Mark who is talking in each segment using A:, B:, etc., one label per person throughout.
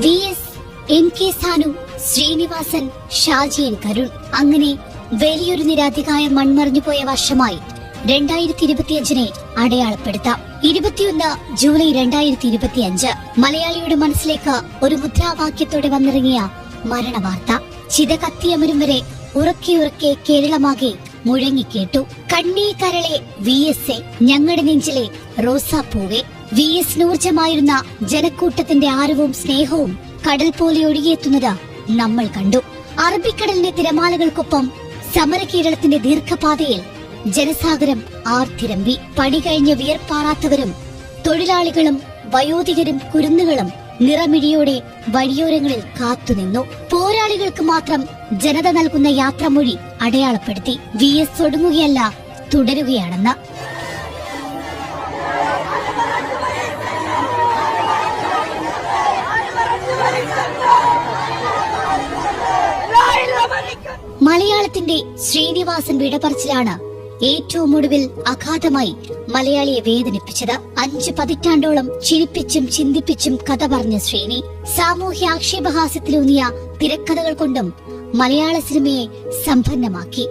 A: V S M K Sanu Sreenivasan Shaji N Karun. അങ്ങനെ വലിയൊരു നിരാധികായ മൺമറിഞ്ഞു പോയ വർഷമായി രണ്ടായിരത്തി ഇരുപത്തിയഞ്ചിനെ അടയാളപ്പെടുത്താം. ഇരുപത്തിയൊന്ന് ജൂലൈ രണ്ടായിരത്തി ഇരുപത്തിയഞ്ച് മലയാളിയുടെ മനസ്സിലേക്ക് ഒരു മുദ്രാവാക്യത്തോടെ വന്നിറങ്ങിയ മരണവാർത്ത. ചിത കത്തിയമരും വരെ ഉറക്കെ ഉറക്കെ കേരളമാകെ മുഴങ്ങിക്കേട്ടു കണ്ണീ കരളെ വി എസ് എ ഞങ്ങളുടെ നെഞ്ചിലെ റോസാപ്പൂവെ. വി എസ് നൂർജമായിരുന്ന ജനക്കൂട്ടത്തിന്റെ ആരവും സ്നേഹവും കടൽ പോലെ ഒഴുകിയെത്തുന്നത് നമ്മൾ കണ്ടു. അറബിക്കടലിന്റെ തിരമാലകൾക്കൊപ്പം സമര കേരളത്തിന്റെ ദീർഘപാതയിൽ ജനസാഗരം ആർത്തിരമ്പി. പണി കഴിഞ്ഞ് വിയർപ്പാറാത്തവരും തൊഴിലാളികളും വയോധികരും കുരുന്നുകളും നിറമിഴിയോടെ വഴിയോരങ്ങളിൽ കാത്തുനിന്നു പോരാളികൾക്ക് മാത്രം ജനത നൽകുന്ന യാത്രമൊഴി അടയാളപ്പെടുത്തി. വി എസ് ഒടുങ്ങുകയല്ല തുടരുകയാണെന്ന്. മലയാളത്തിന്റെ ശ്രീനിവാസൻ വിടപറച്ചിലാണ് ഏറ്റവും ഒടുവിൽ അഗാധമായി മലയാളിയെ വേദനിപ്പിച്ചത് അഞ്ച് പതിറ്റാണ്ടോളം ചിരിപ്പിച്ചും ചിന്തിപ്പിച്ചും കഥ പറഞ്ഞ ശ്രീനി. സാമൂഹ്യ ആക്ഷേപഹാസ്യത്തിലൂന്നിയ തിരക്കഥകൾ കൊണ്ടും മലയാള സിനിമയെ സമ്പന്നമാക്കി.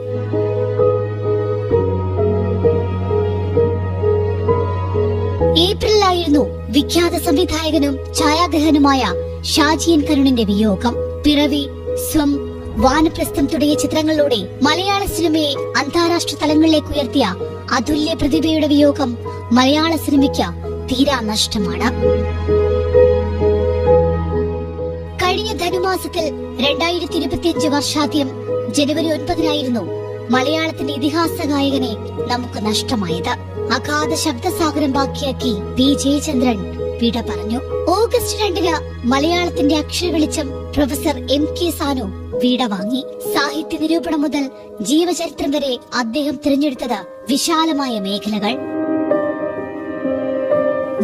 A: ഏപ്രിലായിരുന്നു വിഖ്യാത സംവിധായകനും ഛായാഗ്രഹനുമായ ഷാജിയൻ കരുണിന്റെ വിയോഗം. പിറവി സ്വം വാനപ്രസ്ഥം തുടങ്ങിയ ചിത്രങ്ങളിലൂടെ മലയാള സിനിമയെ അന്താരാഷ്ട്ര തലങ്ങളിലേക്ക് ഉയർത്തിയ അതുല്യ പ്രതിഭയുടെ വിയോഗം മലയാള സിനിമയ്ക്ക് തീരാ നഷ്ടമാണ്. കഴിഞ്ഞ ധനുമാസത്തിൽ രണ്ടായിരത്തി ഇരുപത്തിയഞ്ച് വർഷാദ്യം ജനുവരി ഒൻപതിനായിരുന്നു മലയാളത്തിന്റെ ഇതിഹാസ ഗായകനെ നമുക്ക് നഷ്ടമായത്. അഗാധ ശബ്ദസാഗരം ബാക്കിയാക്കി വി ജയചന്ദ്രൻ വിട പറഞ്ഞു. ഓഗസ്റ്റ് രണ്ടിന് മലയാളത്തിന്റെ അക്ഷര വെളിച്ചം പ്രൊഫസർ എം കെ സാനു വീട വാങ്ങി. സാഹിത്യ നിരൂപണം മുതൽ ജീവചരിത്രം വരെ അദ്ദേഹം തിരഞ്ഞെടുത്തത് വിശാലമായ മേഖലകൾ.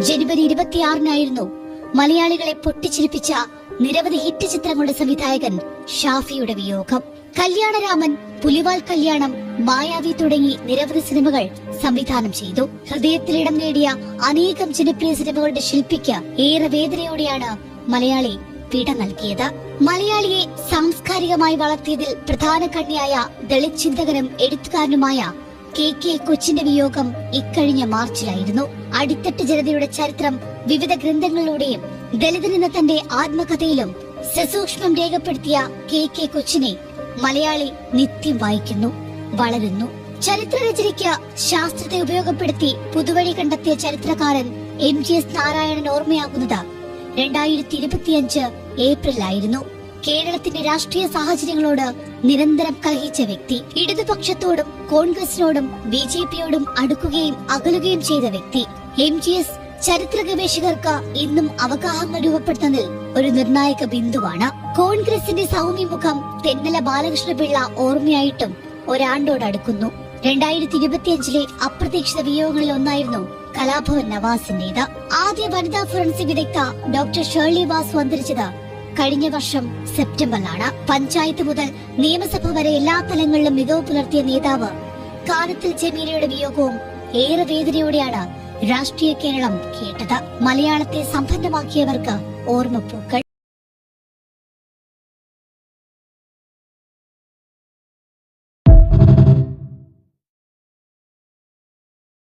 A: ജനുവരി ഇരുപത്തിയാറിനായിരുന്നു മലയാളികളെ പൊട്ടിച്ചിരിപ്പിച്ച നിരവധി ഹിറ്റ് ചിത്രങ്ങളുടെ സംവിധായകൻ ഷാഫിയുടെ വിയോഗം. കല്യാണരാമൻ പുലിവാൽ കല്യാണം മായാവി തുടങ്ങി നിരവധി സിനിമകൾ സംവിധാനം ചെയ്തു. ഹൃദയത്തിലിടം നേടിയ അനേകം ജനപ്രിയ സിനിമകളുടെ ശില്പിക്ക് ഏറെ വേദനയോടെയാണ് മലയാളി വിട നൽകിയത്. മലയാളിയെ സാംസ്കാരികമായി വളർത്തിയതിൽ പ്രധാന കണ്ണിയായ ദളിത് ചിന്തകനും എഴുത്തുകാരനുമായ കെ കെ കൊച്ചിന്റെ വിയോഗം ഇക്കഴിഞ്ഞ മാർച്ചിലായിരുന്നു. അടിത്തട്ട് ജനതയുടെ ചരിത്രം വിവിധ ഗ്രന്ഥങ്ങളിലൂടെയും ദളിതനെന്ന തന്റെ ആത്മകഥയിലും സസൂക്ഷ്മം രേഖപ്പെടുത്തിയ കെ കെ കൊച്ചിനെ മലയാളി നിത്യം വായിക്കുന്നു വളരുന്നു. ചരിത്രരചനയ്ക്ക് ശാസ്ത്രത്തെ ഉപയോഗപ്പെടുത്തി പുതുവഴി കണ്ടെത്തിയ ചരിത്രകാരൻ എം ജി എസ് നാരായണൻ ഓർമ്മയാകുന്നത് രണ്ടായിരത്തി ഇരുപത്തിയഞ്ച് ഏപ്രിലായിരുന്നു. കേരളത്തിന്റെ രാഷ്ട്രീയ സാഹചര്യങ്ങളോട് നിരന്തരം കലഹിച്ച വ്യക്തി ഇടതുപക്ഷത്തോടും കോൺഗ്രസിനോടും ബി ജെ പിയോടും അടുക്കുകയും അകലുകയും ചെയ്ത വ്യക്തി. എം ജി എസ് ചരിത്ര ഗവേഷകർക്ക് ഇന്നും അവഗാഹങ്ങൾ രൂപപ്പെടുത്തുന്നതിൽ ഒരു നിർണായക ബിന്ദുവാണ്. കോൺഗ്രസിന്റെ സൗമ്യമുഖം തെന്നല ബാലകൃഷ്ണപിള്ള ഓർമ്മയായിട്ടും ഒരാണ്ടോടടുക്കുന്നു. രണ്ടായിരത്തി ഇരുപത്തിയഞ്ചിലെ അപ്രതീക്ഷിത വിയോഗങ്ങളിൽ ഒന്നായിരുന്നു കലാഭവൻ നവാസിന്റേത് ആദ്യ വനിതാ ഫോറൻസിക് വിദഗ്ധ ഡോക്ടർ ഷേർലി വാസു അന്തരിച്ചത് കഴിഞ്ഞ വർഷം സെപ്റ്റംബറിലാണ്. പഞ്ചായത്ത് മുതൽ നിയമസഭ വരെ എല്ലാ തലങ്ങളിലും മികവ് പുലർത്തിയ നേതാവ് കാലത്തിൽ ജമീലയുടെ വിയോഗവും ഏറെ വേദനയോടെയാണ് രാഷ്ട്രീയ കേരളം കേട്ടത്. മലയാളത്തെ സമ്പന്നമാക്കിയവർക്ക് ഓർമ്മപ്പൂക്കൾ.